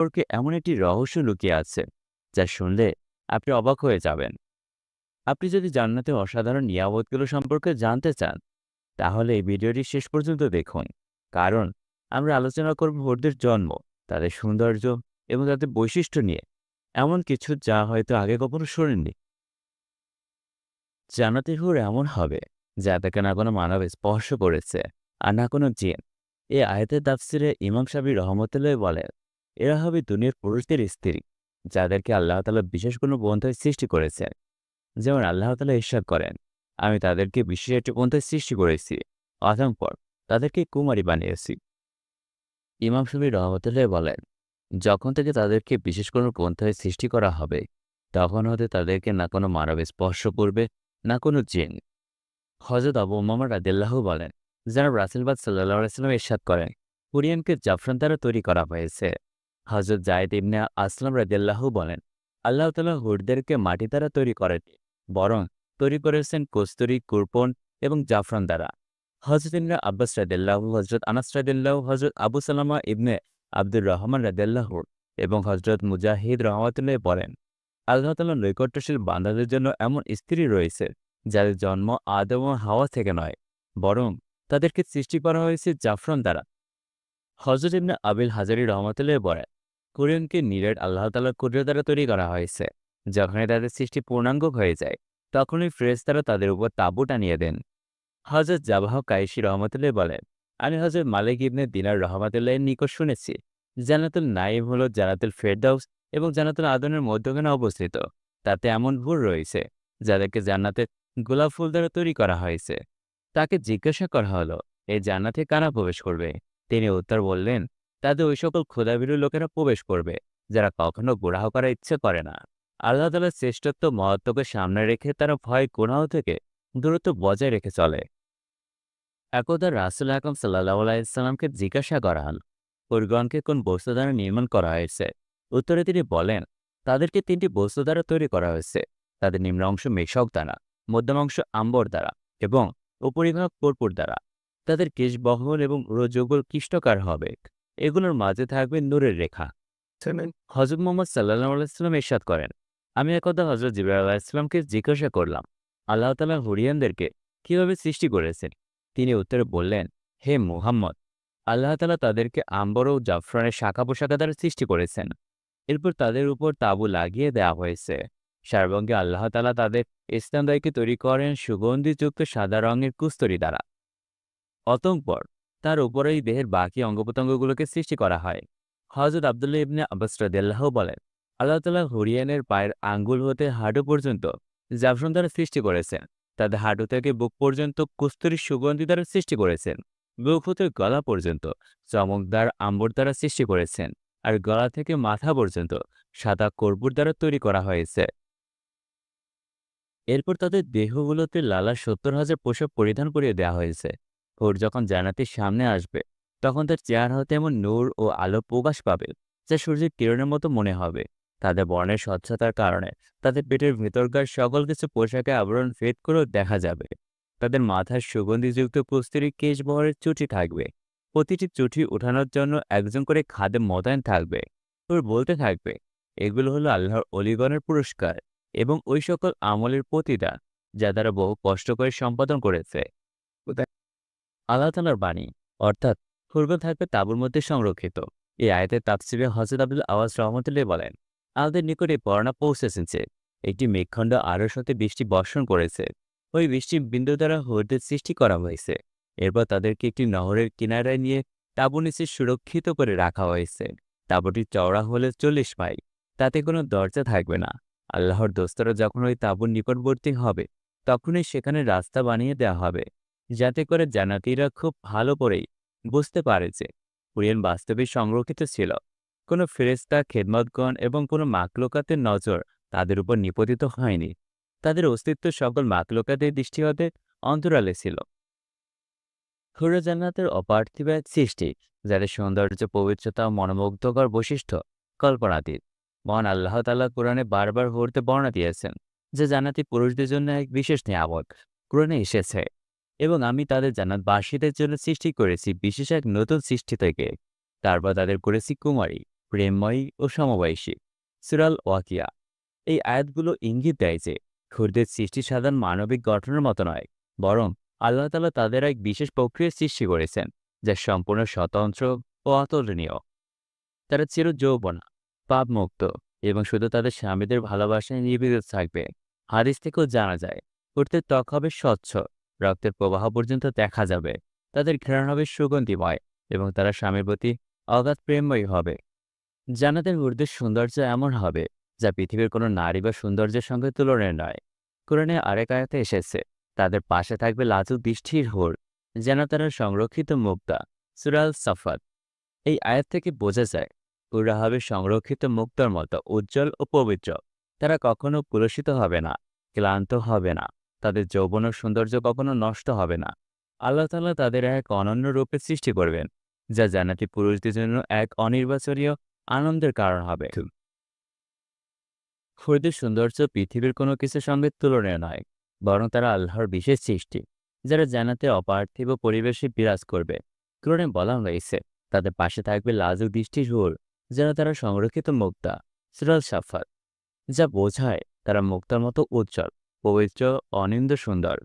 সম্পর্কে এমন একটি রহস্য লুকিয়ে আছে, যা শুনলে আপনি অবাক হয়ে যাবেন। আপনি যদি জান্নাতে অসাধারণ নিয়ামতগুলো সম্পর্কে জানতে চান, তাহলে এই ভিডিওটি শেষ পর্যন্ত দেখুন। কারণ আমরা আলোচনা করব হুরদের জন্ম, তাদের সৌন্দর্য এবং তাদের বৈশিষ্ট্য নিয়ে। এমন কিছু যা হয়তো আগে কখনো শোনেননি। জান্নাতের হুর এমন হবে, যা তাকে না কোনো মানব স্পর্শ করেছে, আর না কোনো জিন। এ আয়তের তাফসিরে ইমাম সাবি রহমতুল্লাহ বলেন এরা হবে দুনিয়ার পুরুষদের স্ত্রী, যাদেরকে আল্লাহ তালা বিশেষ কোনো বন্ধায় সৃষ্টি করেছেন যেমন আল্লাহ তালা ইস্বাদ করেন, আমি তাদেরকে বিশেষ একটি পন্থায় সৃষ্টি করেছি, অতঃপর তাদেরকে কুমারী বানিয়েছি। ইমাম সাবি রহমতুল্লাহ বলেন, যখন থেকে তাদেরকে বিশেষ কোনো পন্থায় সৃষ্টি করা হবে, তখন হতে তাদেরকে না কোনো মানব স্পর্শ করবে, না কোনো জিন। হজরত আবু উমামা রাদিল্লাহ বলেন, যারা রাসেলবাদ সাল্লাহ আসলাম ইরশাদ করেন কুরিয়ানকে জাফরান দ্বারা তৈরি করা হয়েছে। হজরত জায়দ ইবনে আসলাম রাদিল্লাহ বলেন, আল্লাহ তালা হুরদেরকে মাটি দ্বারা তৈরি করেনি বরং তৈরি করেছেন কস্তুরি, কুরপন এবং জাফরান দ্বারা। হজরত ইবনে আব্বাস রাদিল্লাহ হজরত আনাস রাদিল্লাহ হজরত আবু সালামা ইবনে আব্দুর রহমান রাদিল্লাহ এবং হজরত মুজাহিদ রহমতুল্লাহ বলেন, আল্লাহ তালা নৈকট্যশীল বান্দাদের জন্য এমন স্ত্রী রয়েছে, যাদের জন্ম আদম হাওয়া থেকে নয়, বরং তাদেরকে সৃষ্টি করা হয়েছে জাফরান দ্বারা। হজরত ইবনে আবিল হাজারি রহমতুল্লাহ বলেন কোরিয়ানকে নিরেট আল্লাহ তালার কুদরত দ্বারা তৈরি করা হয়েছে। যখনই তাদের সৃষ্টি পূর্ণাঙ্গ হয়ে যায়, তখনই ফ্রেস তারা তাদের উপর তাঁবু টানিয়ে দেন। হজরত জাবাহ কাইশি রহমতুল্লাহ বলেন, আমি হজরত মালিক ইবনে দিনার রহমতুল্লাহের নিকট শুনেছি জানাতুল নাইম হল জানাতুল ফেরদাউস এবং জানাতুল আদনের মধ্যখানে অবস্থিত। তাতে এমন ভুল রয়েছে, যাদেরকে জান্নাতের গোলাপ ফুল দ্বারা তৈরি করা হয়েছে। তাকে জিজ্ঞাসা করা হলো এই জান্নাতে কারা প্রবেশ করবে? তিনি উত্তর বললেন তাদের ওই সকল ক্ষুধাবিরু লোকেরা প্রবেশ করবে, যারা কখনো গুড়াহ করার ইচ্ছে করে না। আল্লাহ তালার শ্রেষ্ঠত্ব মহত্বকে সামনে রেখে তারা ভয় গুণাহ থেকে দূরত্ব বজায় রেখে চলে। একদা রাসুল আকম সাল্লাহ জিজ্ঞাসা করা হল, পরিগণকে কোন বস্তু দ্বারা নির্মাণ করা হয়েছে? উত্তরে তিনি বলেন, তাদেরকে তিনটি বস্তু দ্বারা তৈরি করা হয়েছে। তাদের নিম্ন অংশ মেশক দ্বারা, মধ্যম অংশ আম্বর দ্বারা এবং উপরিভাগ কর্পূর দ্বারা। তাদের কেশ বহল এবং উড়োযোগল কৃষ্টকার হবে। এগুলোর মাঝে থাকবে নূরের রেখা। হজরত মোহাম্মদ সাল্লাহ আলাইস্লাম এরশাদ করেন আমি একদা হজরত জিবরা আলাহিসামকে জিজ্ঞাসা করলাম আল্লাহ তালা হরিয়ানদেরকে কীভাবে সৃষ্টি করেছেন? তিনি উত্তরে বললেন হে মুহাম্মদ আল্লাহ তালা তাদেরকে আম্বর ও জাফরানের শাখা পোশাখা দ্বারা সৃষ্টি করেছেন। এরপর তাদের উপর তাঁবু লাগিয়ে দেওয়া হয়েছে। সারবঙ্গে আল্লাহ তালা তাদের ইসলামদায়কে তৈরি করেন সুগন্ধিযুক্ত সাদা রঙের কুস্তরি দ্বারা। অতঃপর তার উপরেই দেহের বাকি অঙ্গপ্রত্যঙ্গগুলোকে সৃষ্টি করা হয়। হজরত আবদুল্লাহ ইবনে আব্বাস রাদিয়াল্লাহ বলেন, আল্লাহ তালা হরিয়ানের পায়ের আঙ্গুল হতে হাঁটু পর্যন্ত জাফরন দ্বারা সৃষ্টি করেছেন। তাদের হাঁটু থেকে বুক পর্যন্ত কুস্তরি সুগন্ধি দ্বারা সৃষ্টি করেছেন। বুক হতে গলা পর্যন্ত চমকদার আম্বর দ্বারা সৃষ্টি করেছেন। আর গলা থেকে মাথা পর্যন্ত সাদা কর্পূর দ্বারা তৈরি করা হয়েছে। এরপর তাদের দেহগুলোতে লালা সত্তর হাজার পোশাক পরিধান করিয়ে দেওয়া হয়েছে। ভোর যখন জান্নাতের সামনে আসবে, তখন তার চেহারা হতে এমন নূর ও আলো প্রকাশ পাবে, যা সূর্যের কিরণের মতো মনে হবে। তাদের বর্ণের স্বচ্ছতার কারণে তাদের পেটের ভেতরকার সকল কিছু পোশাকে আবরণ ফেদ করেও দেখা যাবে। তাদের মাথার সুগন্ধিযুক্ত কুস্তির কেশ বহরের চুটি থাকবে। প্রতিটি চুটি উঠানোর জন্য একজন করে খাদে মোতায়েন থাকবে। তোর বলতে থাকবে, এগুলো হলো আল্লাহর অলিগণের পুরস্কার এবং ওই সকল আমলের প্রতিদান, যা তারা বহু কষ্ট করে সম্পাদন করেছে। আল্লাহ তালার বাণী, অর্থাৎ ফুরগন থাকবে তাবুর মধ্যে সংরক্ষিত। এই আয়তের তাফসিরে হজরত আব্দুল আওয়াজ রহমতুল্লাহ বলেন আমাদের নিকটে পড়ানা পৌঁছেছে, একটি মেঘখণ্ড আরও সাথে বৃষ্টি বর্ষণ করেছে। ওই বৃষ্টি বিন্দু দ্বারা হরিদের সৃষ্টি করা হয়েছে। এরপর তাদেরকে একটি নহরের কিনারায় নিয়ে তাঁবু নিচে সুরক্ষিত করে রাখা হয়েছে। তাঁবুটি চওড়া হলে চল্লিশ মাইল, তাতে কোনো দরজা থাকবে না। আল্লাহর দোস্তরা যখন ওই তাঁবুর নিকটবর্তী হবে, তখনই সেখানে রাস্তা বানিয়ে দেওয়া হবে। যাতে করে জানাতিরা খুব ভালো করেই বুঝতে পারে যে কুরিয়ান বাস্তবে সংরক্ষিত ছিল। কোনো ফেরেস্তা খেদমতগণ এবং কোনো মাকলোকাতের নজর তাদের উপর নিপতিত হয়নি। তাদের অস্তিত্ব সকল মাকলোকাতের দৃষ্টি হতে অন্তরালে ছিল। হুরা জান্নাতের সৃষ্টি, যাদের সৌন্দর্য, পবিত্রতা মনোমুগ্ধকর বৈশিষ্ট্য কল্পনাতীত। মহান আল্লাহ তাল্লাহ কোরআনে বারবার হরতে বর্ণনা দিয়েছেন যে জান্নাতি পুরুষদের জন্য এক বিশেষ নিয়ামক। কোরআনে এসেছে এবং আমি তাদের জান্নাতবাসীদের জন্য সৃষ্টি করেছি, বিশেষ এক নতুন সৃষ্টি থেকে। তারপর তাদের করেছি কুমারী, প্রেমময়ী ও সমবয়সী। সুরাল ওয়াকিয়া। এই আয়াতগুলো ইঙ্গিত দেয় যে, খুরদের সৃষ্টি সাধারণ মানবিক গঠনের মতো নয়, বরং আল্লাহ তালা তাদের এক বিশেষ প্রক্রিয়ার সৃষ্টি করেছেন, যা সম্পূর্ণ স্বতন্ত্র ও অতুলনীয়। তারা চির যৌবনা, পাপমুক্ত এবং শুধু তাদের স্বামীদের ভালোবাসায় নিবেদিত থাকবে। হাদিস থেকেও জানা যায়, উঠতে ত্বক হবে স্বচ্ছ। রক্তের প্রবাহ পর্যন্ত দেখা যাবে। তাদের ঘ্রাণ হবে সুগন্ধিময় এবং তারা স্বামীর প্রতি অগাধ প্রেমময়ী হবে। জানাতের ঊর্ধ্বের সৌন্দর্য এমন হবে, যা পৃথিবীর কোনো নারী বা সৌন্দর্যের সঙ্গে তুলনীয় নয়। কোরআনে আরেক আয়াতে এসেছে, তাদের পাশে থাকবে লাজুক দৃষ্টির হোর, যেন তারা সংরক্ষিত মুক্তা। সুরাল সাফাত এই আয়াত থেকে বোঝা যায় পুরা হবে সংরক্ষিত মুক্তার মতো, উজ্জ্বল ও পবিত্র। তারা কখনো কুলসিত হবে না, ক্লান্ত হবে না। তাদের যৌবন সৌন্দর্য কখনো নষ্ট হবে না। আল্লাহ তাআলা তাদের এক অনন্য রূপে সৃষ্টি করবেন, যা জান্নাতি পুরুষদের জন্য এক অনির্বাচনীয় আনন্দের কারণ হবে। খুরদের সৌন্দর্য পৃথিবীর কোনো কিছুর সঙ্গে তুলনীয় নয়, বরং তারা আল্লাহর বিশেষ সৃষ্টি, যারা জানাতে অপার্থিব পরিবেশে বিরাজ করবে। কোরআনে বলা হয়েছে, তাদের পাশে থাকবে লাজুক দৃষ্টির হুর যেন তারা সংরক্ষিত মুক্তা সুরাল সাফাত, যা বোঝায় তারা মুক্তার মতো উজ্জ্বল। পবিত্র অনিন্দ সুন্দর।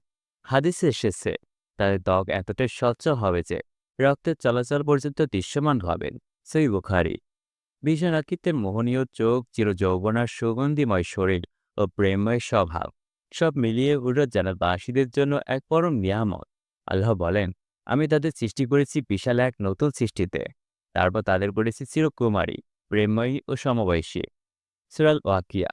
হাদিসে এসেছে তাদের ত্বক এতটাই স্বচ্ছ হবে যে রক্তের চলাচল পর্যন্ত দৃশ্যমান হবেন সেই বুখারি। বিশ্বনাথিত্বের মোহনীয় চোখ চির যৌবনার সুগন্ধিময় শরীর ও প্রেমময় স্বভাব, সব মিলিয়ে উড়ত জানাবাসীদের জন্য এক পরম নিয়ামত। আল্লাহ বলেন, আমি তাদের সৃষ্টি করেছি বিশাল এক নতুন সৃষ্টিতে। তারপর তাদের করেছি চিরকুমারী, প্রেমময়ী ও সমবয়সী। সুরাল ওয়াকিয়া।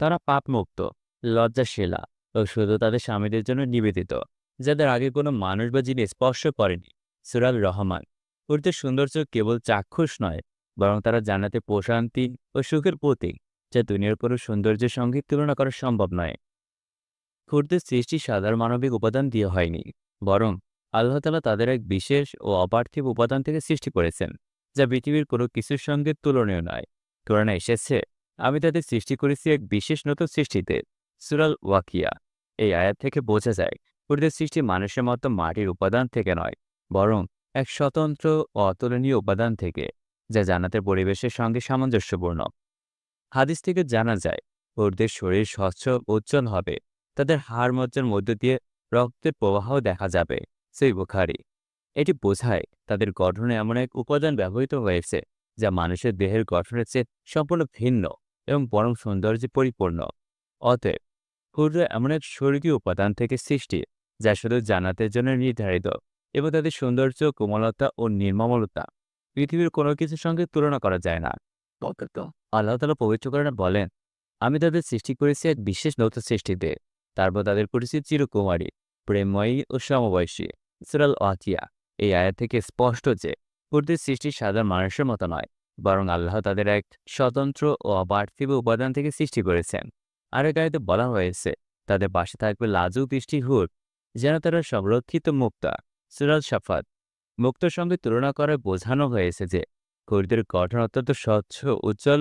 তারা পাপমুক্ত। লজ্জাশীলা ও শুধু তাদের স্বামীদের জন্য নিবেদিত, যাদের আগে কোনো মানুষ বা জিনিস স্পর্শ করেনি। সুরাল রহমান উর্দের সৌন্দর্য কেবল চাক্ষুষ নয়, বরং তারা জানাতে প্রশান্তি ও সুখের প্রতীক, যা দুনিয়ার কোনো সৌন্দর্যের সঙ্গে তুলনা করা সম্ভব নয়। খুরদের সৃষ্টি সাধারণ মানবিক উপাদান দিয়ে হয়নি, বরং আল্লাহ তালা তাদের এক বিশেষ ও অপার্থিব উপাদান থেকে সৃষ্টি করেছেন, যা পৃথিবীর কোনো কিছুর সঙ্গে তুলনীয় নয়। কোরআনে এসেছে, আমি তাদের সৃষ্টি করেছি এক বিশেষ নতুন সৃষ্টিতে। সুরাল ওয়াকিয়া। এই আয়াত থেকে বোঝা যায় খুরদের সৃষ্টি মানুষের মতো মাটির উপাদান থেকে নয়, বরং এক স্বতন্ত্র অতুলনীয় উপাদান থেকে, যা জান্নাতের পরিবেশের সঙ্গে সামঞ্জস্যপূর্ণ। হাদিস থেকে জানা যায় ওরদের শরীর স্বচ্ছ উজ্জ্বল হবে, তাদের হাড় মজ্জার মধ্য দিয়ে রক্তের প্রবাহ দেখা যাবে, সেই বুখারি। এটি বোঝায় তাদের গঠনে এমন এক উপাদান ব্যবহৃত হয়েছে, যা মানুষের দেহের গঠনের চেয়ে সম্পূর্ণ ভিন্ন এবং পরম সৌন্দর্যে পরিপূর্ণ। অতএব ক্ষুদ্র এমন এক স্বর্গীয় উপাদান থেকে সৃষ্টি, যা শুধু জান্নাতের জন্য নির্ধারিত এবং তাদের সৌন্দর্য, কোমলতা ও নির্মমলতা পৃথিবীর কোনো কিছুর সঙ্গে তুলনা করা যায় না। আল্লাহ তালা পবিত্রকরণে বলেন, আমি তাদের সৃষ্টি করেছি এক বিশেষ নতুন সৃষ্টিতে তারপর তাদের করেছি চিরকুমারী, প্রেমময়ী ও সমবয়সী। সুরাল ওয়াকিয়া এই আয়া থেকে স্পষ্ট যে কুর্দির সৃষ্টি সাধারণ মানুষের মতো নয়, বরং আল্লাহ তাদের এক স্বতন্ত্র ও অপার্থিব উপাদান থেকে সৃষ্টি করেছেন। আরেক আয়াতে বলা হয়েছে, তাদের পাশে থাকবে লাজুক দৃষ্টি হুর, যেন তারা সংরক্ষিত মুক্তা। সুরাল সাফাত। মুক্তর সঙ্গে তুলনা করে বোঝানো হয়েছে যে, কুর্দের গঠন অত্যন্ত স্বচ্ছ, উজ্জ্বল।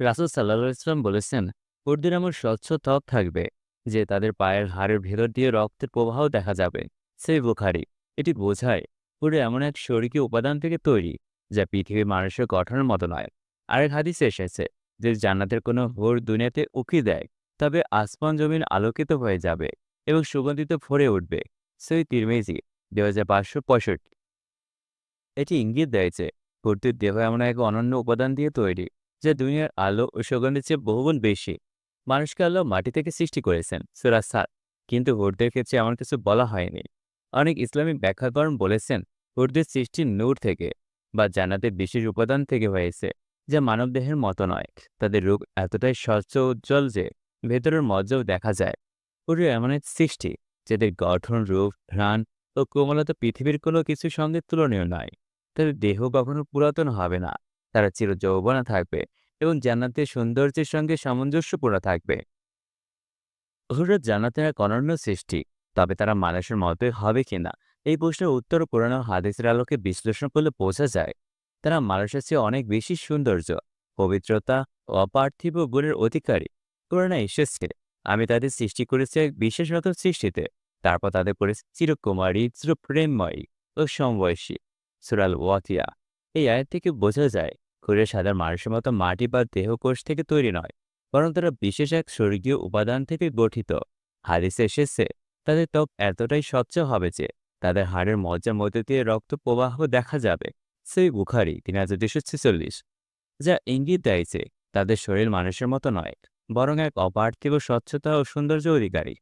রাসুল সাল্লাহ ইসলাম বলেছেন, কুর্দের এমন স্বচ্ছ ত্বক থাকবে যে, তাদের পায়ের হাড়ের ভেতর দিয়ে রক্তের প্রবাহ দেখা যাবে। সেই বুখারি, এটি বোঝায় পুরো এমন এক শরীরী উপাদান থেকে তৈরি, যা পৃথিবীর মানুষের গঠনের মতো নয়। আরেক হাদিসে এসেছে যে জান্নাতের কোনো হোর দুনিয়াতে উকি দেয়, তবে আসমান জমিন আলোকিত হয়ে যাবে এবং সুগন্ধিত ভরে উঠবে। সেই তিরমেজি দুই হাজার পাঁচশো পঁয়ষট্টি। এটি ইঙ্গিত দেয় যে, ভর্তির দেহ এমন এক অনন্য উপাদান দিয়ে তৈরি, যা দুনিয়ার আলো ও সুগন্ধের চেয়ে বহুগুণ বেশি। মানুষকে আল্লাহ মাটি থেকে সৃষ্টি করেছেন, সুরা সাত, কিন্তু হুরদের ক্ষেত্রে এমন কিছু বলা হয়নি। অনেক ইসলামিক ব্যাখ্যাকরণ বলেছেন হুরদের সৃষ্টি নূর থেকে বা জান্নাতের বিশেষ উপাদান থেকে হয়েছে। যা মানবদেহের মতো নয়। তাদের রূপ এতটাই স্বচ্ছ উজ্জ্বল যে ভেতরের মজ্জাও দেখা যায়। হুর এমন এক সৃষ্টি, যাদের গঠন, রূপ, ঘ্রাণ ও কোমলতা পৃথিবীর কোনো কিছুর সঙ্গে তুলনীয় নয়। তাদের দেহ কখনো পুরাতন হবে না। তারা চির যৌবনা থাকবে এবং জান্নাতের সৌন্দর্যের সঙ্গে সামঞ্জস্যপূর্ণ থাকবে। হুরত জান্নাতের এক অনন্য সৃষ্টি। তবে তারা মানুষের মতোই হবে কিনা, এই প্রশ্নের উত্তর ও হাদিসের আলোকে বিশ্লেষণ করলে বোঝা যায়। তারা মানুষের চেয়ে অনেক বেশি সৌন্দর্য, পবিত্রতা ও অপার্থিব গুণের অধিকারী। কোরআনে এসেছে, আমি তাদের সৃষ্টি করেছি এক বিশেষত সৃষ্টিতে। তারপর তাদের করেছি চিরকুমারী, চিরপ্রেমময়ী ও সমবয়সী। সুরাল ওয়াতিয়া। এই আয়াত থেকে বোঝা যায় হুরের সাধারণ মানুষের মতো মাটি বা দেহকোষ থেকে তৈরি নয়, বরং তারা বিশেষ এক স্বর্গীয় উপাদান থেকে গঠিত। হাদিসে এসেছে, তাদের ত্বক এতটাই স্বচ্ছ হবে যে তাদের হাড়ের মজ্জার মধ্যে দিয়ে রক্ত প্রবাহ দেখা যাবে। সেই বুখারি তিন হাজার দুশো ছেচল্লিশ। যা ইঙ্গিত দেয় যে তাদের শরীর মানুষের মতো নয় বরং এক অপার্থিব স্বচ্ছতা ও সৌন্দর্য অধিকারী।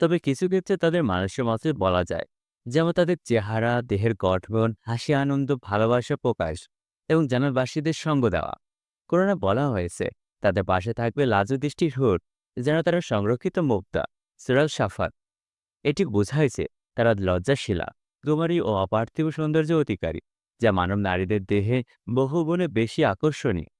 তবে কিছু ক্ষেত্রে তাদের মানুষের মতে বলা যায় যেমন তাদের চেহারা দেহের গঠন হাসি আনন্দ ভালোবাসা প্রকাশ এবং জানারবাসীদের সঙ্গ দেওয়া। কোরআনে বলা হয়েছে তাদের পাশে থাকবে লাজু দৃষ্টির হুট যেন তারা সংরক্ষিত মুক্তা সিরাল সাফাত এটি বোঝায় যে তারা লজ্জাশীলা কুমারী ও অপার্থিব সৌন্দর্য অধিকারী। যা মানব নারীদের দেহে বহু গুণে বেশি আকর্ষণীয়।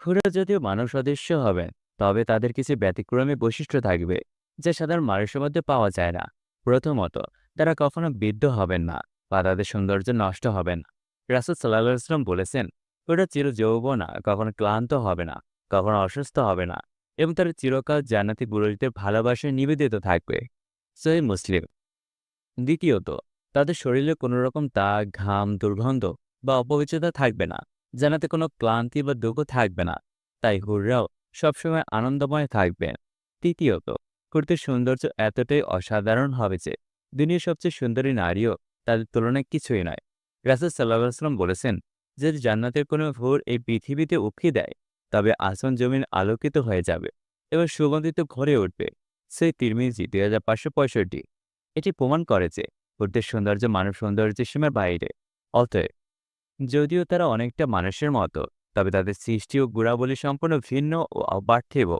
হুরা যদিও মানব সদস্য হবেন, তবে তাদের কিছু ব্যতিক্রমী বৈশিষ্ট্য থাকবে, যা সাধারণ মানুষের মধ্যে পাওয়া যায় না। প্রথমত, তারা কখনো বিদ্ধ হবেন না বা তাদের সৌন্দর্য নষ্ট হবে না। রাসুল সাল্লাহ ইসলাম বলেছেন ওরা চির যৌবনা, কখনো ক্লান্ত হবে না, কখনো অসুস্থ হবে না, এবং তারা চিরকাল জান্নাতি বুড়িদের ভালোবাসায় নিবেদিত থাকবে। সহি মুসলিম। দ্বিতীয়ত তাদের শরীরে কোনো রকম দাগ, ঘাম, দুর্গন্ধ বা অপবিত্রতা থাকবে না, জানাতে কোনো ক্লান্তি বা দুঃখ থাকবে না। তাই হুররাও সবসময় আনন্দময় থাকবে। তৃতীয়ত, কুর্তির সৌন্দর্য এতটাই অসাধারণ হবে যে, দুনিয়ার সবচেয়ে সুন্দরী নারীও তাদের তুলনায় কিছুই নয়। রাসুল সাল্লাহ আসলাম বলেছেন যদি জান্নাতের কোনো ভোর এই পৃথিবীতে উঠিয়ে দেয়, তবে আসন জমিন আলোকিত হয়ে যাবে এবং সুগন্ধিত ভরে উঠবে। সেই তিরমিজি দুই হাজার পাঁচশো পঁয়ষট্টি এটি প্রমাণ করে যে কুর্তির সৌন্দর্য, মানব সৌন্দর্যের সীমার বাইরে। অতএব, যদিও তারা অনেকটা মানুষের মতো, তবে তাদের সৃষ্টি ও গুণাবলী সম্পূর্ণ ভিন্ন ও অপার্থিব।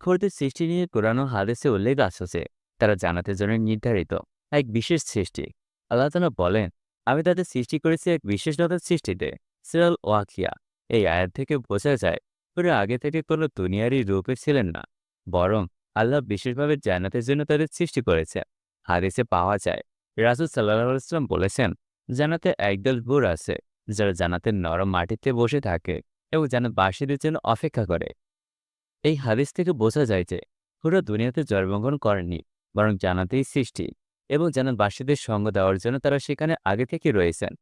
খোরদের সৃষ্টি নিয়ে কোরআন হাদেসে উল্লেখ আসছে তারা জানাতে জন্য নির্ধারিত এক বিশেষ সৃষ্টি। আল্লাহ তালা বলেন, আমি তাদের সৃষ্টি করেছি এক বিশেষ বিশেষতার সৃষ্টিতে। সিরাল ওয়াকিয়া। এই আয়াত থেকে বোঝা যায়, ওরা আগে থেকে কোনো দুনিয়ারই রূপে ছিলেন না, বরং আল্লাহ বিশেষভাবে জান্নাতের জন্য তাদের সৃষ্টি করেছে হাদিসে পাওয়া যায় রাসুল সাল্লাহ ইসলাম বলেছেন জানাতে একদল ভোর আছে, যারা জানাতের নরম মাটিতে বসে থাকে এবং জান্নাতবাসীদের জন্য অপেক্ষা করে। এই হাদিস থেকে বোঝা যায় যে, পুরো দুনিয়াতে জন্মগ্রহণ করেননি, বরং জানাতেই সৃষ্টি এবং যেন জানাতবাসীদের সঙ্গ দেওয়ার জন্য তারা সেখানে আগে থেকে রয়েছেন।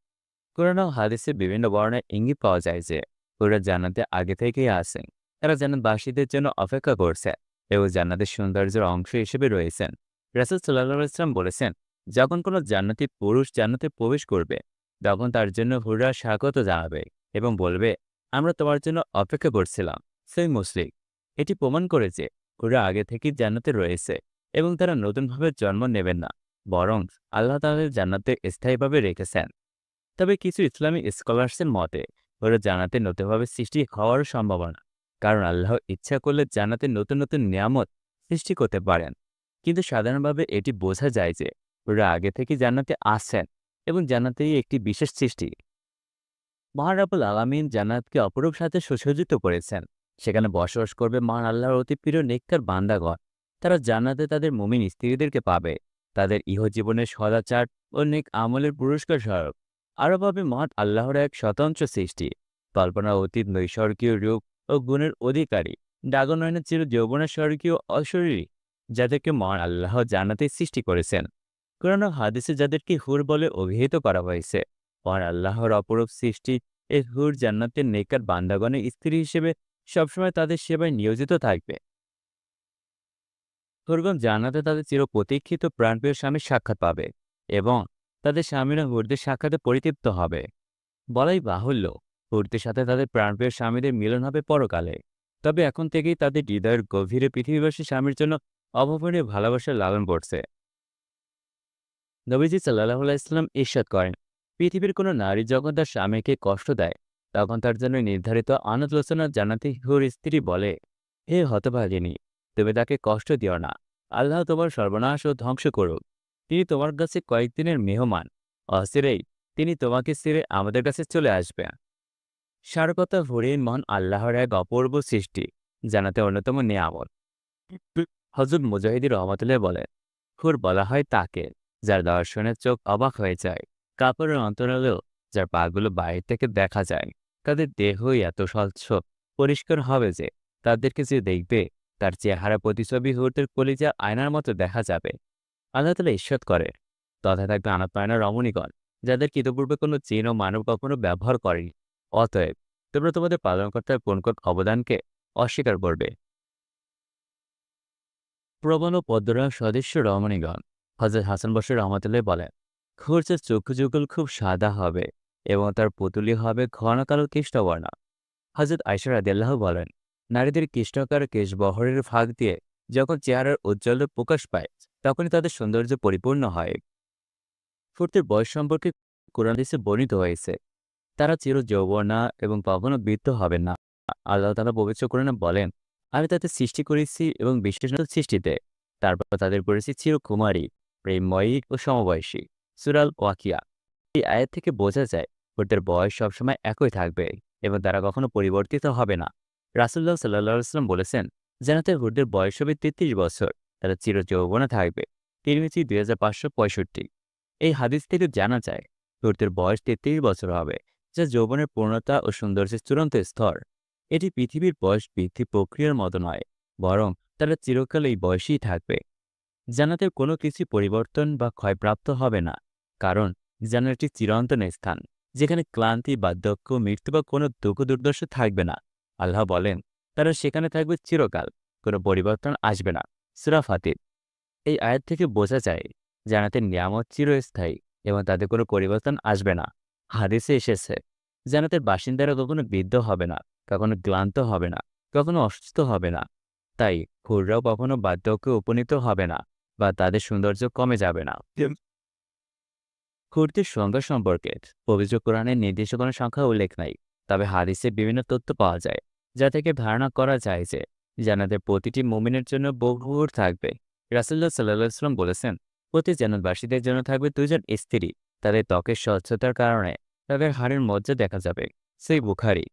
কোরআন হাদিসে বিভিন্ন বর্ণের ইঙ্গিত পাওয়া যায় যে পুরো জানাতে আগে থেকেই আসেন তারা যেন জান্নাতবাসীদের জন্য অপেক্ষা করছে এবং জান্নাতের সৌন্দর্যের অংশ হিসেবে রয়েছেন। রাসুল সাল্লাহ ইসলাম বলেছেন যখন কোনো জান্নাতি পুরুষ জান্নাতে প্রবেশ করবে, তখন তার জন্য হুররা স্বাগত জানাবে এবং বলবে, আমরা তোমার জন্য অপেক্ষা করছিলাম, সেই মুসলিম। এটি প্রমাণ করে যে হুররা আগে থেকেই জান্নাতে রয়েছে এবং তারা নতুনভাবে জন্ম নেবেন না, বরং আল্লাহ তাদের জান্নাতে স্থায়ীভাবে রেখেছেন। তবে কিছু ইসলামী স্কলার্সের মতে ওরা জানাতে নতুনভাবে সৃষ্টি হওয়ারও সম্ভাবনা, কারণ আল্লাহ ইচ্ছা করলে জান্নাতে নতুন নতুন নিয়ামত সৃষ্টি করতে পারেন। কিন্তু সাধারণভাবে এটি বোঝা যায় যে ওরা আগে থেকে জান্নাতে আসছেন এবং জান্নাতেই একটি বিশেষ সৃষ্টি। মহারাবুল আলামিন জান্নাতকে অপরূপ সাথে সুসজ্জিত করেছেন। সেখানে বসবাস করবে মহান আল্লাহর অতি প্রিয় নেককার বান্দাগণ। তারা জান্নাতে তাদের মুমিন স্ত্রীদেরকে পাবে। তাদের ইহজীবনের সদাচার ও নেক আমলের পুরস্কার স্বরূপ। আরও পাবে মহান আল্লাহর এক স্বতন্ত্র সৃষ্টি। কল্পনা অতীত নৈসর্গীয় রূপ ও গুণের অধিকারী। ডাগনয়নের চির যৌবনের স্বর্গীয় অশরীরী। যাদেরকে মহান আল্লাহ জান্নাতে সৃষ্টি করেছেন। কোরআন হাদিসে যাদেরকে হুর বলে অভিহিত করা হয়েছে। মহান আল্লাহর অপরূপ সৃষ্টি এই হুর জান্নাতের নেকার বান্দাগণের স্ত্রী হিসেবে সবসময় তাদের সেবায় নিয়োজিত থাকবে। হুরগণ জান্নাতে তাদের চির প্রতীক্ষিত প্রাণপ্রিয় স্বামীর সাক্ষাৎ পাবে এবং তাদের স্বামীরা হুরদের সাক্ষাতে পরিতৃপ্ত হবে। বলাই বাহুল্য, হুরদের সাথে তাদের প্রাণপ্রিয় স্বামীদের মিলন হবে পরকালে। তবে এখন থেকেই তাদের হৃদয়ের গভীরে পৃথিবীবাসী স্বামীর জন্য অভাবনীয় ভালোবাসার লালন পড়ছে নবীজি সাল্লাহ ইসলাম ঈর্ষাদ করেন, পৃথিবীর কোনো নারী যখন তার স্বামীকে কষ্ট দেয়, তখন তার জন্য নির্ধারিত আনন্দলোচনা জানাতে হুর স্ত্রী বলে, হে হতভাগিনী, তুমি তাকে কষ্ট দিও না, আল্লাহ তোমার সর্বনাশ ও ধ্বংস করুক। তিনি তোমার কাছে কয়েকদিনের মেহমান অস্থিরেই তিনি তোমাকে ছেড়ে আমাদের কাছে চলে আসবে। সারকতা হরিণ মহান আল্লাহর এক অপূর্ব সৃষ্টি জানাতে অন্যতম নিয়ামত। হজরত মুজাহিদি রহমতুল্লাহ বলেন, হুর বলা হয় তাকে। যার দর্শনের চোখ অবাক হয়ে যায়। কাপড়ের অন্তরালেও যার পাগুলো বাইরে থেকে দেখা যায়, তাদের দেহই এত স্বচ্ছ, পরিষ্কার হবে যে তাদেরকে যে দেখবে, তার চেহারা প্রতিছবি হুরদের কলিজা আয়নার মতো দেখা যাবে। আল্লাহ তালা ঈশ্বর করে তথা থাকবে আনাপায়না রমণীগণ, যাদের ইতিপূর্বে কোনো জিন ও মানব কখনো ব্যবহার করেনি। অতএব, তোমরা তোমাদের পালনকর্তার কোন অবদানকে অস্বীকার করবে। প্রবণ ও পদ্মরা সদস্য রমণীগণ হজরত হাসান বসর রহমতুল্লাহ বলেন খোরচের চক্ষু যুগল খুব সাদা হবে এবং তার পুতুলি হবে ঘন কালো কৃষ্ণবর্ণ। হজরত আয়সা রাদিয়াল্লাহ বলেন, নারীদের কৃষ্ণকার কেশবহরের ফাঁক দিয়ে যখন চেহারার উজ্জ্বল প্রকাশ পায়, তখনই তাদের সৌন্দর্য পরিপূর্ণ হয়। ফুর্তির বয়স সম্পর্কে কোরআন হাদিসে বর্ণিত হয়েছে, তারা চির যৌবনা এবং কখনো বৃদ্ধ হবেন না। আল্লাহ তালা পবিত্র কোরআনে বলেন, আমি তাদের সৃষ্টি করেছি এবং বিশেষ সৃষ্টিতে। তারপর তাদের করেছি চিরকুমারী। প্রেমময়ী ও সমবয়সী। সুরাল ওয়াকিয়া এই আয়াত থেকে বোঝা যায় ওদের বয়স সবসময় একই থাকবে এবং তারা কখনো পরিবর্তিত হবে না। রাসুল্লাহ সাল্লাহ সাল্লাম বলেছেন জানাতে হুডদের বয়স হবে তেত্রিশ বছর, তারা চির যৌবনে থাকবে তিরমিচি দুই হাজার পাঁচশো পঁয়ষট্টি। এই হাদিস থেকে জানা যায় হুডদের বয়স তেত্রিশ বছর হবে, যা যৌবনের পূর্ণতা ও সৌন্দর্যের চূড়ান্ত স্তর। এটি পৃথিবীর বয়স বৃদ্ধি প্রক্রিয়ার মতো নয়, বরং তারা চিরকাল এই বয়সেই থাকবে। জানাতের কোনো কিছু পরিবর্তন বা ক্ষয়প্রাপ্ত হবে না। কারণ জানাটি চিরন্তন স্থান, যেখানে ক্লান্তি বা দক্ষ মৃত্যু বা কোনো দুঃখ, দুর্দশা থাকবে না। আল্লাহ বলেন, তারা সেখানে থাকবে চিরকাল, কোনো পরিবর্তন আসবে না। সুরা ফাতির এই আয়াত থেকে বোঝা যায় জানাতের নিয়ামত চিরস্থায়ী এবং তাদের কোনো পরিবর্তন আসবে না। হাদিসে এসেছে জানাতের বাসিন্দারা কখনো বৃদ্ধ হবে না, কখনো ক্লান্ত হবে না, কখনো অসুস্থ হবে না। তাই হুররাও কখনো বার্ধক্যে উপনীত হবে না। বা তাদের সৌন্দর্য কমে যাবে না। কুর্তির সংজ্ঞা সম্পর্কে পবিত্র কোরআনের নির্দিষ্ট কোনো সংখ্যা উল্লেখ নাই তবে হাদিসে বিভিন্ন তথ্য পাওয়া যায় যা থেকে ধারণা করা যায় যে জানাদের প্রতিটি মুমিনের জন্য বহুর থাকবে। রাসুল্লাহ সাল্লাহ সাল্লাম বলেছেন প্রতি জানাতবাসীদের জন্য থাকবে দুজন স্ত্রী তাদের ত্বকের স্বচ্ছতার কারণে তাদের হাড়ের মজ্জা দেখা যাবে। সেই বুখারি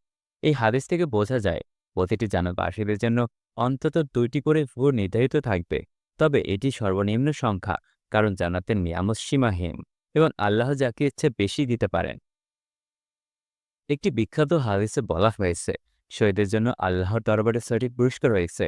এই হাদিস থেকে বোঝা যায় প্রতিটি জানাতবাসীদের জন্য অন্তত দুইটি করে ভুর নির্ধারিত থাকবে। তবে এটি সর্বনিম্ন সংখ্যা, কারণ জান্নাতের নিয়ামত সীমাহীন এবং আল্লাহ যাকে ইচ্ছে বেশি দিতে পারেন। একটি বিখ্যাত হাদিসে বলা হয়েছে, শহীদের জন্য আল্লাহর দরবারে সঠিক পুরস্কার রয়েছে।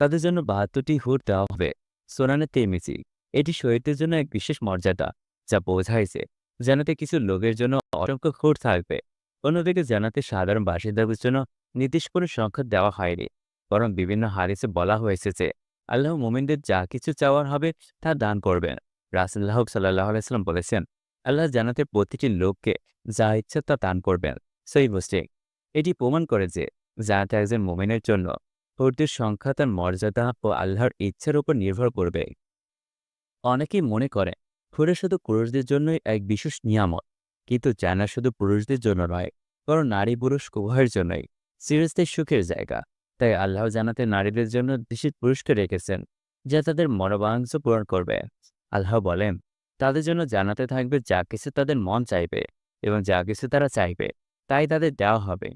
তাদের জন্য বাহাত্তরটি হুর দেওয়া হবে। সোনানে তেমিজি এটি শহীদদের জন্য এক বিশেষ মর্যাদা, যা বোঝাইছে জানাতে কিছু লোকের জন্য অসংখ্য হুর থাকবে। অন্যদিকে জানাতে সাধারণ বাসিন্দাদের জন্য নির্দিষ্ট কোনো সংখ্যা দেওয়া হয়নি, বরং বিভিন্ন হাদিসে বলা হয়েছে যে আল্লাহ মোমিনদের যা কিছু চাওয়ার হবে তা দান করবেন। রাসুল্লাহ সাল্লাহ আলাইসাল্লাম বলেছেন, আল্লাহ জানাতে প্রতিটি লোককে যা ইচ্ছা তা দান করবেন। সেই মুসলিম। এটি প্রমাণ করে যে জানাতে একজন মোমিনের জন্য ভর্তির সংখ্যা, তার মর্যাদা ও আল্লাহর ইচ্ছার উপর নির্ভর করবে। অনেকেই মনে করে ফুরে শুধু পুরুষদের জন্যই এক বিশেষ নিয়ামত। কিন্তু জানা শুধু পুরুষদের জন্য নয়, বরং নারী পুরুষ উভয়ের জন্যই। সিরিজদের সুখের জায়গা। তাই আল্লাহ জানাতে নারীদের জন্য বিশেষ পুরস্কার রেখেছেন, যা তাদের মনোবাঞ্ছ পূরণ করবে। আল্লাহ বলেন, তাদের জন্য জানাতে থাকবে যা কিছু তাদের মন চাইবে এবং যা কিছু তারা চাইবে, তাই তাদের দেওয়া হবে।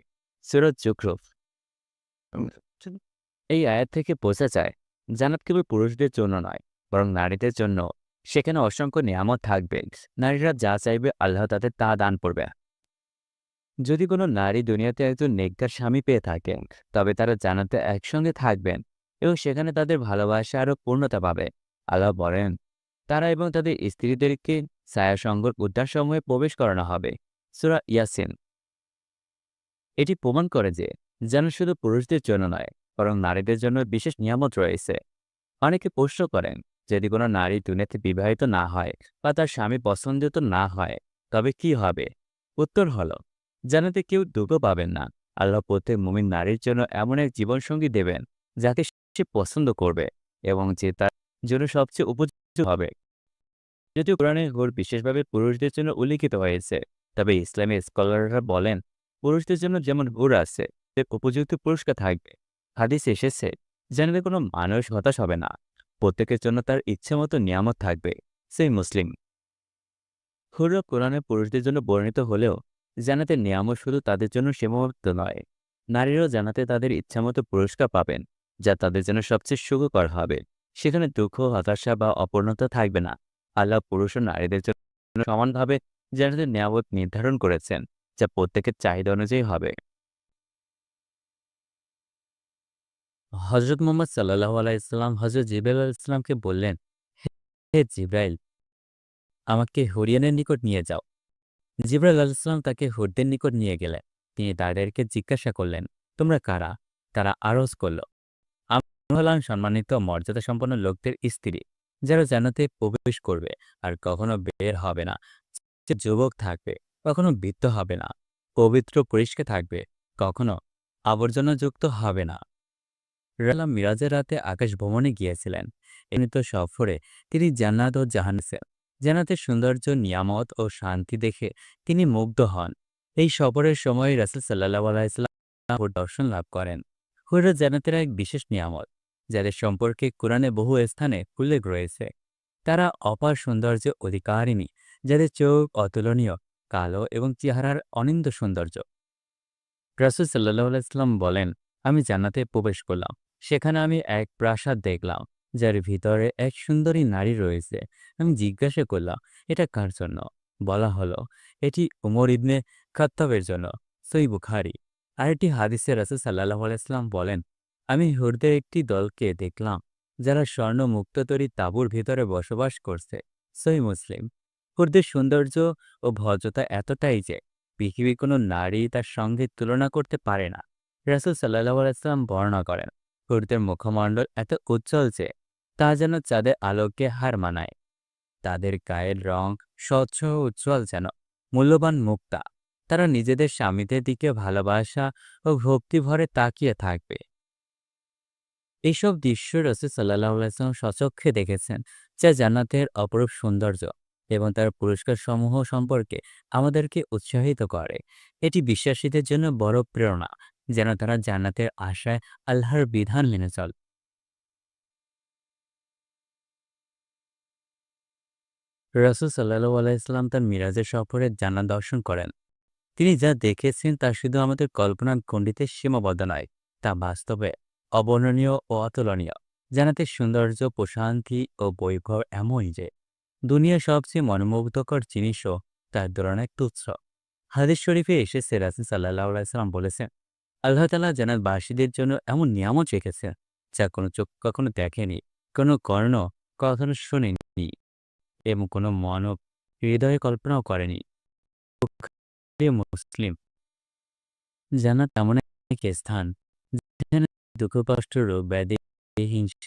সুরজ জুকরুফ এই আয়াত থেকে বোঝা যায় জানাত কেবল পুরুষদের জন্য নয়, বরং নারীদের জন্য। সেখানে অসংখ্য নিয়ামত থাকবে। নারীরা যা চাইবে আল্লাহ তাদের তা দান করবে। যদি কোনো নারী দুনিয়াতে একজন নেককার স্বামী পেয়ে থাকেন, তবে তারা জানাতে একসঙ্গে থাকবেন এবং সেখানে তাদের ভালোবাসা আরও পূর্ণতা পাবে। আল্লাহ বলেন, তারা এবং তাদের স্ত্রীদেরকে ছায়া ছায়াসঙ্গর উদ্যানসমূহে প্রবেশ করানো হবে। সুরা ইয়াসিন। এটি প্রমাণ করে যে, যেন শুধু পুরুষদের জন্য নয়, বরং নারীদের জন্য বিশেষ নিয়ামত রয়েছে। অনেকে প্রশ্ন করেন, যদি কোনো নারী দুনিয়াতে বিবাহিত না হয় বা তার স্বামী পছন্দিত না হয়, তবে কি হবে? উত্তর হল জানাতে কেউ দুঃখ পাবেন না। আল্লাহ প্রত্যেক মুমিন নারীর জন্য এমন এক জীবনসঙ্গী দেবেন, যাকে সে পছন্দ করবে এবং যে তার জন্য সবচেয়ে উপযুক্ত হবে। যদিও কোরআনে ঘোর বিশেষভাবে পুরুষদের জন্য উল্লিখিত হয়েছে, তবে ইসলামী স্কলাররা বলেন, পুরুষদের জন্য যেমন হুর আছে উপযুক্ত পুরস্কার থাকবে। হাদিস এসেছে জানাতে কোনো মানুষ হতাশ হবে না। প্রত্যেকের জন্য তার ইচ্ছে মতো নিয়ামত থাকবে, সেই মুসলিম। হুররা কোরআনে পুরুষদের জন্য বর্ণিত হলেও জানাতে নিয়ামত শুধু তাদের জন্য সীমাবদ্ধ নয়। নারীরাও জানাতে তাদের ইচ্ছামতো পুরস্কার পাবেন, যা তাদের জন্য সবচেয়ে সুখকর হবে। সেখানে দুঃখ, হতাশা বা অপূর্ণতা থাকবে না। আল্লাহ পুরুষ ও নারীদের জন্য সমানভাবে জানাতে নিয়ামত নির্ধারণ করেছেন, যা প্রত্যেকের চাহিদা অনুযায়ী হবে। হজরত মোহাম্মদ সাল্লাহ আলাইসাল্লাম হজরত জিব্রাইল ইসলামকে বললেন, হে জিব্রাইল, আমাকে হরিয়ানের নিকট নিয়ে যাও। জিব্রাইল আলাইহিসসালাম তাকে হুরদের নিকট নিয়ে গেলেন। তিনি তাদেরকে জিজ্ঞাসা করলেন, তোমরা কারা? তারা আরজ করল আমি হলাম সম্মানিত মর্যাদা সম্পন্ন লোকদের স্ত্রী, যারা জান্নাতে প্রবেশ করবে আর কখনো বের হবে না। যুবক থাকবে, কখনো বৃত্ত হবে না। পবিত্র, পরিষ্কার থাকবে, কখনো আবর্জনাযুক্ত হবে না। রালাম মিরাজের রাতে আকাশ ভ্রমণে গিয়েছিলেন। এমনিত সফরে তিনি জান্নাত ও জাহান্নাসে জান্নাতের সৌন্দর্য, নিয়ামত ও শান্তি দেখে তিনি মুগ্ধ হন। এই সফরের সময় রাসুল সাল্লাহ আলাইসাল্লাম দর্শন লাভ করেন। হুর জান্নাতের এক বিশেষ নিয়ামত, যাদের সম্পর্কে কোরআনে বহু স্থানে উল্লেখ রয়েছে। তারা অপার সৌন্দর্য অধিকারিণী, যাদের চোখ অতুলনীয়, কালো এবং চেহারার অনিন্দ সৌন্দর্য। রাসুল সাল্লাহ আলাইসাল্লাম বলেন, আমি জান্নাতে প্রবেশ করলাম। সেখানে আমি এক প্রাসাদ দেখলাম। যার ভিতরে এক সুন্দরী নারী রয়েছে। আমি জিজ্ঞাসা করলাম, এটা কার জন্য? বলা হলো, এটি উমর ইবনে খাত্তাবের জন্য, সই বুখারি। আরেকটি হাদিসে রাসুল সাল্লাহ আলাইসলাম বলেন, আমি হুরদের একটি দলকে দেখলাম, যারা স্বর্ণ মুক্ত মুক্ততরী তাঁবুর ভিতরে বসবাস করছে, সই মুসলিম। হুরদের সৌন্দর্য ও ভদ্রতা এতটাই যে পৃথিবীর কোনো নারী তার সঙ্গে তুলনা করতে পারে না। রাসুল সাল্লাহ আলাইসলাম বর্ণনা করেন, হুরদের মুখমণ্ডল এত উজ্জ্বল যে তা যেন চাঁদে আলোকে হার মানায়। তাদের গায়ের রং স্বচ্ছ উজ্জ্বল যেন, মূল্যবান মুক্তা। তারা নিজেদের স্বামীদের দিকে ভালোবাসা ও ভক্তি ভরে তাকিয়ে থাকবে। এইসব দৃশ্য রসুল সাল্লাহ আলাইসলাম সচক্ষে দেখেছেন, যা জান্নাতের অপরূপ সৌন্দর্য এবং তার পুরস্কার সমূহ সম্পর্কে আমাদেরকে উৎসাহিত করে। এটি বিশ্বাসীদের জন্য বড় প্রেরণা, যেন তারা জান্নাতের আশায় আল্লাহর বিধান মেনে চল রসুল সাল্লাহ আলাইসলাম তার মিরাজের সফরে জানা দর্শন করেন। তিনি যা দেখেছেন তা শুধু আমাদের কল্পনার গণ্ডিতে সীমাবদ্ধ নয়, তা বাস্তবে অবর্ণনীয় ও অতুলনীয়। জানাতে সৌন্দর্য, প্রশান্তি ও বৈভব এমনই যে দুনিয়া সবচেয়ে মনোমুগ্ধকর জিনিসও তার তুলনায় তুচ্ছ। হাদিস শরীফে এসেছে রাসুল সাল্লাহ আলাইসাল্লাম বলেছেন, আল্লাহ তালা জানাতবাসীদের জন্য এমন নিয়ামত রেখেছেন যা কোনো চোখ কখনো দেখেনি, কোনো কর্ণ কখনো শোনেনি। এবং কোনো মানব হৃদয়ে কল্পনাও করেনি। মুসলিম। জানা তেমন এক স্থান দুঃখ, কষ্ট, রোগ, ব্যাধি, হিংসা